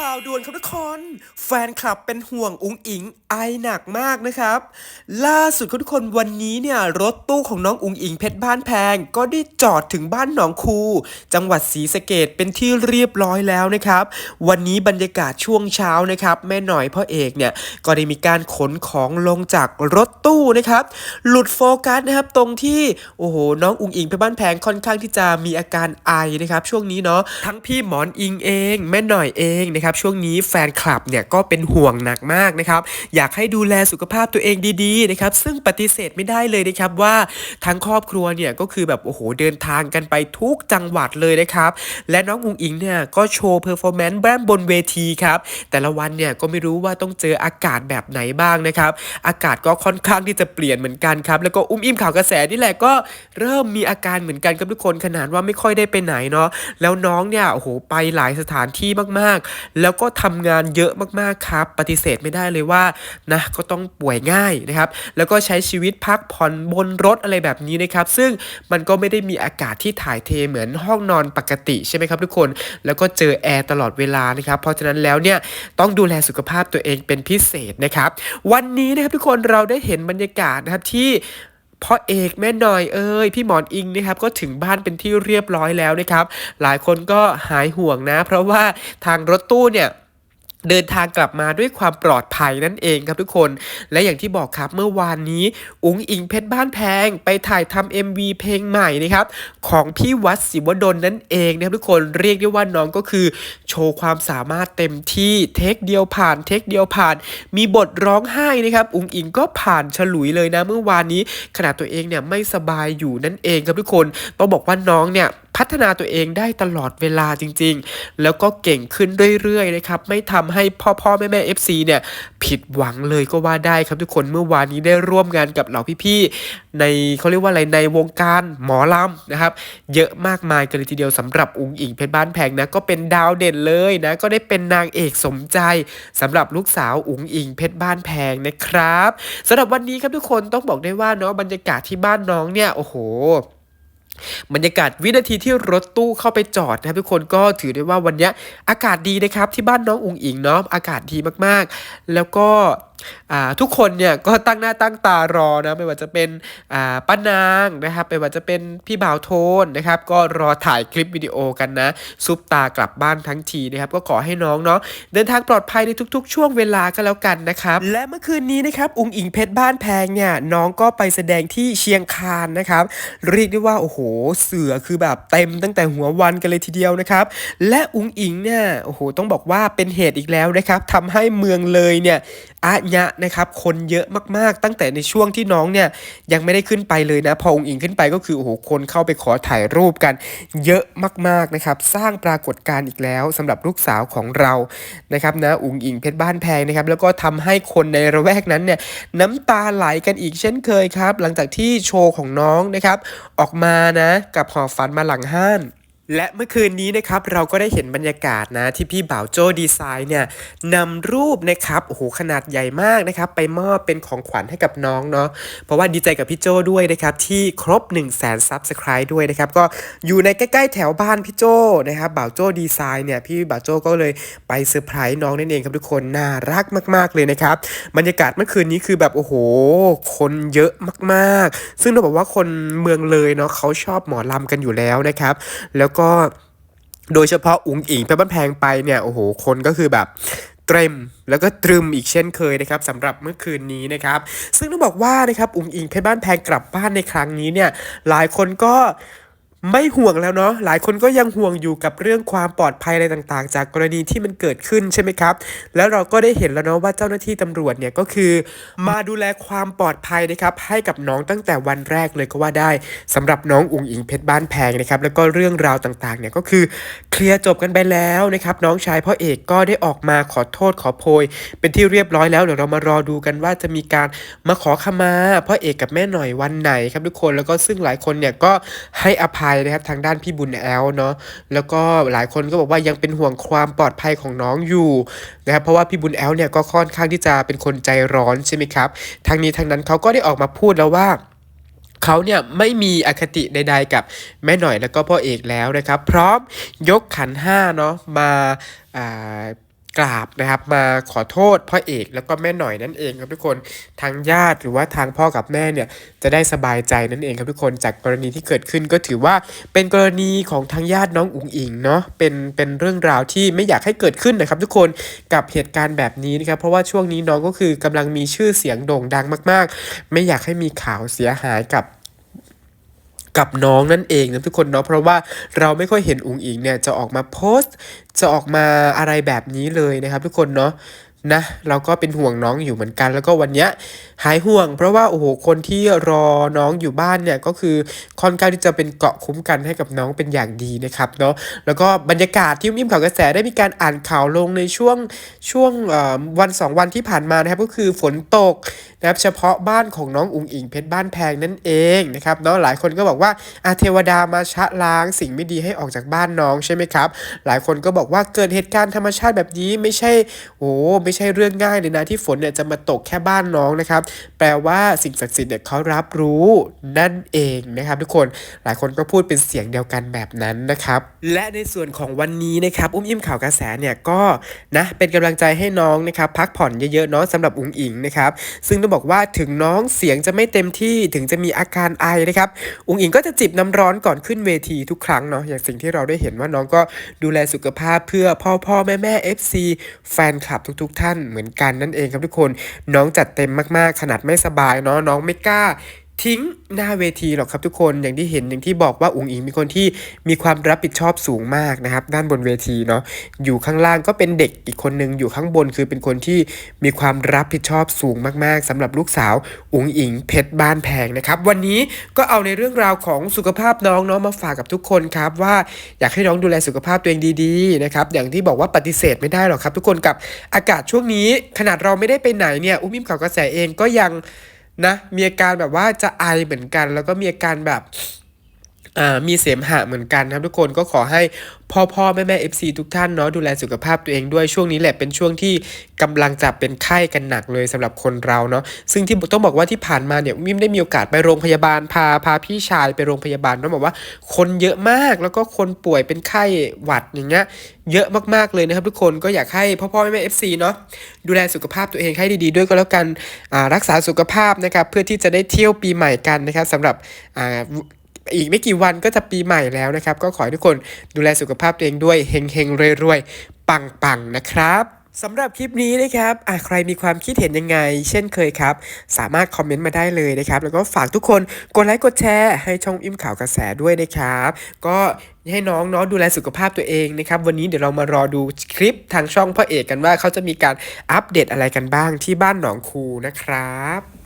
ข่าวด่วนครับทุกคน แฟนคลับเป็นห่วงอุงอิงไอหนักมากนะครับ ล่าสุดครับทุกคนวันนี้เนี่ยรถตู้ของน้องอุงอิงเพชรบ้านแพง ก็ได้จอดถึงบ้านหนองคู จังหวัดศรีสะเกดเป็นที่เรียบร้อยแล้วนะครับ วันนี้บรรยากาศช่วงเช้านะครับ แม่หน่อยพ่อเอกเนี่ยก็ได้มีการขนของลงจากรถตู้นะครับ หลุดโฟกัสนะครับตรงที่โอ้โหน้องอุงอิงเพชรบ้านแพงค่อนข้างที่จะมีอาการไอนะครับ ช่วงนี้เนาะทั้งพี่หมอนอิงเอง แม่หน่อยเองนะครับช่วงนี้แฟนคลับเนี่ยก็เป็นห่วงหนักมากนะครับอยากให้ดูแลสุขภาพตัวเองดีๆนะครับซึ่งปฏิเสธไม่ได้เลยนะครับว่าทั้งครอบครัวเนี่ยก็คือแบบโอ้โหเดินทางกันไปทุกจังหวัดเลยนะครับและน้องอุงอิงเนี่ยก็โชว์เพอร์ฟอร์แมนซ์แบนบนเวทีครับแต่ละวันเนี่ยก็ไม่รู้ว่าต้องเจออากาศแบบไหนบ้างนะครับอากาศก็ค่อนข้างที่จะเปลี่ยนเหมือนกันครับแล้วก็อุ้มอิ่มข่าวกระแสนี่แหละก็เริ่มมีอาการเหมือนกันครับทุกคนขนาดว่าไม่ค่อยได้ไปไหนเนาะแล้วน้องเนี่ยโอ้โหไปหลายสถานที่มากๆแล้วก็ทำงานเยอะมากๆครับ ปฏิเสธไม่ได้เลยว่านะก็ต้องป่วยง่ายนะครับ แล้วก็ใช้ชีวิตพักผ่อนบนรถอะไรแบบนี้นะครับ ซึ่งมันก็ไม่ได้มีอากาศที่ถ่ายเทเหมือนห้องนอนปกติใช่ไหมครับทุกคน แล้วก็เจอแอร์ตลอดเวลานะครับ เพราะฉะนั้นแล้วเนี่ยต้องดูแลสุขภาพตัวเองเป็นพิเศษนะครับ วันนี้นะครับทุกคนเราได้เห็นบรรยากาศนะครับที่ พ่อเอกแม่หน่อยเอ้ยพี่หมอนอิงนะครับก็ถึงบ้านเป็นที่เรียบร้อยแล้วนะครับ หลายคนก็หายห่วงนะ เพราะว่าทางรถตู้เนี่ย เดินทางกลับมาด้วยความปลอดภัยนั่นเองครับทุกคน และอย่างที่บอกครับเมื่อวานนี้ อุ๋งอิงเพชรบ้านแพง ไปถ่ายทำ MV เพลงใหม่นะครับ ของพี่วัดศิวดลนั่นเองนะครับทุกคนเรียกได้ว่าน้องก็คือ โชว์ความสามารถเต็มที่เทคเดียวผ่านเทคเดียวผ่าน มีบทร้องไห้นะครับ อุ๋งอิงก็ผ่านฉลุยเลยนะเมื่อวานนี้ขณะตัวเองเนี่ยไม่สบายอยู่นั่นเองครับทุกคนต้องบอกว่าน้องเนี่ยพัฒนาตัวเองได้ตลอดเวลาจริง ๆ แล้วก็เก่งขึ้นเรื่อยๆนะครับ ไม่ทำให้พ่อพ่อแม่แม่ FC เนี่ยผิดหวังเลยก็ว่าได้ครับทุกคนเมื่อวานนี้ได้ร่วมงานกับเหล่าพี่ๆในเขาเรียกว่าอะไรในวงการหมอลำนะครับ เยอะมากมายกันเลยทีเดียวสำหรับอุงอิงเพชรบ้านแพงนะก็เป็นดาวเด่นเลยนะก็ได้เป็นนางเอกสมใจสำหรับลูกสาวอุงอิงเพชรบ้านแพงนะครับสำหรับวันนี้ครับทุกคนต้องบอกได้ว่าเนาะบรรยากาศที่บ้านน้องเนี่ยโอ้โห บรรยากาศวินาทีที่รถตู้เข้าไปจอดนะครับทุกคนก็ถือได้ว่าวันนี้อากาศดีนะครับที่บ้านน้องอุงอิงเนาะอากาศดีมากๆ แล้วก็ ทุกคนเนี่ยก็ตั้งหน้าตั้งตารอนะไม่ว่าจะเป็นป้านางนะครับไม่ว่าจะเป็นพี่บ่าวโทนนะครับ ก็รอถ่ายคลิปวิดีโอกันนะซุปตากลับบ้านทั้งทีนะครับ ก็ขอให้น้องเนาะเดินทางปลอดภัยในทุกๆ ช่วงเวลาก็แล้วกันนะครับ และเมื่อคืนนี้นะครับ อุงอิงเพชรบ้านแพงเนี่ยน้องก็ไปแสดงที่เชียงคานนะครับ เรียกได้ว่าโอ้โหเสือคือแบบเต็มตั้งแต่หัววันกันเลยทีเดียวนะครับ และอุงอิงเนี่ยโอ้โหต้องบอกว่าเป็นเหตุอีกแล้วนะครับทำให้เมืองเลยเนี่ยอาญะนะครับคนเยอะมากๆ ตั้งแต่ในช่วงที่น้องเนี่ยยังไม่ได้ขึ้นไปเลยนะ พออุงอิงขึ้นไปก็คือโอ้โหคนเข้าไปขอถ่ายรูปกัน เยอะมากๆนะครับ สร้างปรากฏการณ์อีกแล้วสำหรับลูกสาวของเรานะครับนะอุงอิงเพชรบ้านแพงนะครับ แล้วก็ทำให้คนในระแวกนั้นเนี่ยน้ำตาไหลกันอีกเช่นเคยครับ หลังจากที่โชว์ของน้องนะครับ ออกมานะ กับหอฝันมาหลังห้าน และเมื่อคืนนี้นะครับเราก็ได้เห็นบรรยากาศนะที่พี่บ่าวโจดีไซน์เนี่ยนำรูปนะครับโอ้โหขนาดใหญ่มากนะครับไปมอบเป็นของขวัญให้กับน้องเนาะเพราะว่าดีใจกับพี่โจด้วยนะครับที่ครบ 1 0 0 0 0แสนซับสไครต์ด้วยนะครับก็อยู่ในใกล้ๆแถวบ้านพี่โจนะครับบ่าวโจดีไซน์เนี่ยพี่บ่าวโจก็เลยไปเซอร์ไพรส์น้องนั่นเองครับทุกคนน่ารักมาก ๆเลยนะครับบรรยากาศเมื่อคืนนี้คือแบบโอ้โห คนเยอะมากๆ ซึ่งต้องบอกว่าคนเมืองเลยเนาะเขาชอบหมอลำกันอยู่แล้วนะครับแล้วกก็โดยเฉพาะอุ๋งอิงไปบ้านแพงไปเนี่ยโอ้โหคนก็คือแบบเตรมแล้วก็ตรึมอีกเช่นเคยนะครับสำหรับเมื่อคืนนี้นะครับ ซึ่งต้องบอกว่านะครับอุ๋งอิงเพชรบ้านแพงกลับบ้านในครั้งนี้เนี่ยหลายคนก็ ไม่ห่วงแล้วเนาะหลายคนก็ยังห่วงอยู่กับเรื่องความปลอดภัยอะไรต่างๆ จากกรณีที่มันเกิดขึ้นใช่ไหมครับ แล้วเราก็ได้เห็นแล้วเนาะว่าเจ้าหน้าที่ตำรวจเนี่ยก็คือ มาดูแลความปลอดภัยนะครับให้กับน้องตั้งแต่วันแรกเลยก็ว่าได้สำหรับน้องอุ๋งอิงเพชรบ้านแพงนะครับแล้วก็เรื่องราวต่างๆเนี่ยก็คือเคลียร์จบกันไปแล้วนะครับน้องชายพ่อเอกก็ได้ออกมาขอโทษขอโพย เป็นที่เรียบร้อยแล้วเดี๋ยวเรามารอดูกันว่าจะมีการมาขอขมาพ่อเอกกับแม่หน่อยวันไหนครับทุกคนแล้วก็ซึ่งหลายคนเนี่ยก็ให้อภัยนะครับทางด้านพี่บุญแอลเนาะแล้วก็หลายคนก็บอกว่ายังเป็นห่วงความปลอดภัยของน้องอยู่นะครับเพราะว่าพี่บุญแอลเนี่ยก็ค่อนข้างที่จะเป็นคนใจร้อนใช่ไหมครับทางนี้ทางนั้นเขาก็ได้ออกมาพูดแล้วว่าเขาเนี่ยไม่มีอคติใดๆกับแม่หน่อยแล้วก็พ่อเอกแล้วนะครับ พร้อมยกขันห้าเนาะมาอ่า กราบนะครับมาขอโทษพ่อเอกแล้วก็แม่หน่อยนั่นเองครับทุกคนทางญาติหรือว่าทางพ่อกับแม่เนี่ยจะได้สบายใจนั่นเองครับทุกคนจากกรณีที่เกิดขึ้นก็ถือว่าเป็นกรณีของทางญาติน้องอุ๋งอิงเนาะเป็นเป็นเรื่องราวที่ไม่อยากให้เกิดขึ้นนะครับ ทุกคนกับเหตุการณ์แบบนี้นะครับเพราะว่าช่วงนี้น้องก็คือกำลังมีชื่อเสียงโด่งดังมาก ๆ ไม่อยากให้มีข่าวเสียหายกับ กับน้องนั่นเองนะทุกคนเนาะเพราะว่าเราไม่ค่อยเห็นอุ๋งอิงเนี่ยจะออกมาโพสต์ จะออกมาอะไรแบบนี้เลยนะครับทุกคนเนาะ นะเราก็เป็นห่วงน้องอยู่เหมือนกัน แล้วก็วันเนี้ยหายห่วง เพราะว่าโอ้โหคนที่รอน้องอยู่บ้านเนี่ยก็คือค่อนข้างที่จะเป็นเกาะคุ้มกันให้กับน้องเป็นอย่างดีนะครับเนาะแล้วก็บรรยากาศที่มิ้มข่าวกระแสได้มีการอ่านข่าวลงในช่วงช่วงวันสองวันที่ผ่านมานะครับก็คือฝนตกนะครับเฉพาะบ้านของน้องอุ๋งอิงเพชรบ้านแพงนั่นเองนะครับเนาะหลายคนก็บอกว่าอาเทวดามาชะล้างสิ่งไม่ดีให้ออกจากบ้านน้องใช่ไหมครับ หลายคนก็บอกว่าเกิดเหตุการณ์ธรรมชาติแบบนี้ไม่ใช่โอ้ไม่ใช่เรื่องง่ายเลยนะที่ฝนเนี่ยจะมาตกแค่บ้านน้องนะครับ แปลว่าสิ่งศักดิ์สิทธิ์เนี่ยเขารับรู้นั่นเองนะครับ ทุกคนหลายคนก็พูดเป็นเสียงเดียวกันแบบนั้นนะครับ และในส่วนของวันนี้นะครับ อุ้มอิ่มข่าวกระแสเนี่ยก็นะเป็นกำลังใจให้น้องนะครับ พักผ่อนเยอะๆเนาะสำหรับอุ๋งอิงนะครับซึ่งต้องบอกว่าถึงน้องเสียงจะไม่เต็มที่ถึงจะมีอาการไอนะครับอุ๋งอิงก็จะจิบน้ำร้อนก่อนขึ้นเวทีทุกครั้งเนาะอย่างสิ่งที่เราได้เห็นว่าน้องก็ดูแลสุขภาพเพื่อพ่อพ่อแม่แม่ FC แฟนคลับทุกๆท่านเหมือนกันนั่นเองครับทุกคน น้องจัดเต็มมากๆ ขนาดไม่สบายเนาะน้องไม่กล้า ทิ้งหน้าเวทีหรอกครับทุกคนอย่างที่เห็นอย่างที่บอกว่าอุ๋งอิงมีคนที่มีความรับผิดชอบสูงมากนะครับ ด้านบนเวทีเนาะอยู่ข้างล่างก็เป็นเด็กอีกคนนึงอยู่ข้างบนคือเป็นคนที่มีความรับผิดชอบสูงมากๆสำหรับลูกสาวอุ๋งอิงเพชรบ้านแพงนะครับ วันนี้ก็เอาในเรื่องราวของสุขภาพน้องเนาะมาฝากกับทุกคนครับว่าอยากให้น้องดูแลสุขภาพตัวเองดีๆนะครับอย่างที่บอกว่าปฏิเสธไม่ได้หรอกครับ ทุกคนกับอากาศช่วงนี้ขนาดเราไม่ได้ไปไหนเนี่ยอุ้มอิ่มข่าวกระแสเองก็ยัง นะมีอาการแบบว่าจะไอเหมือนกัน แล้วก็มีอาการแบบ มีเสมหะเหมือนกันนะครับทุกคนก็ขอให้พ่อพ่อแม่แม่ FC ทุกท่านเนาะดูแลสุขภาพตัวเองด้วยช่วงนี้แหละเป็นช่วงที่กำลังจะเป็นไข้กันหนักเลยสำหรับคนเราเนาะซึ่งที่ต้องบอกว่าที่ผ่านมาเนี่ยมิมได้มีโอกาสไปโรงพยาบาลพาพาพี่ชายไปโรงพยาบาลต้องบอกว่า คนเยอะมากแล้วก็คนป่วยเป็นไข้หวัดอย่างเงี้ยเยอะมากๆเลยนะครับทุกคนก็อยากให้พ่อพ่อแม่แม่ FC เนาะดูแลสุขภาพตัวเองให้ดีๆ ด้วยก็แล้วกันรักษาสุขภาพนะครับเพื่อที่จะได้เที่ยวปีใหม่กันนะครับสำหรับ อีกไม่กี่วันก็จะปีใหม่แล้วนะครับ ก็ขอให้ทุกคนดูแลสุขภาพตัวเองด้วยเฮงเฮงรวยๆ ปังๆ นะครับสำหรับคลิปนี้นะครับอะใครมีความคิดเห็นยังไง เช่นเคยครับ สามารถคอมเมนต์มาได้เลยนะครับ แล้วก็ฝากทุกคนกดไลค์กดแชร์ให้ช่องอิ่มข่าวกระแสด้วยนะครับ ก็ให้น้องเนาะดูแลสุขภาพตัวเองนะครับ วันนี้เดี๋ยวเรามารอดูคลิปทางช่องพ่อเอกกันว่าเขาจะมีการอัปเดตอะไรกันบ้างที่บ้านหนองคูนะครับ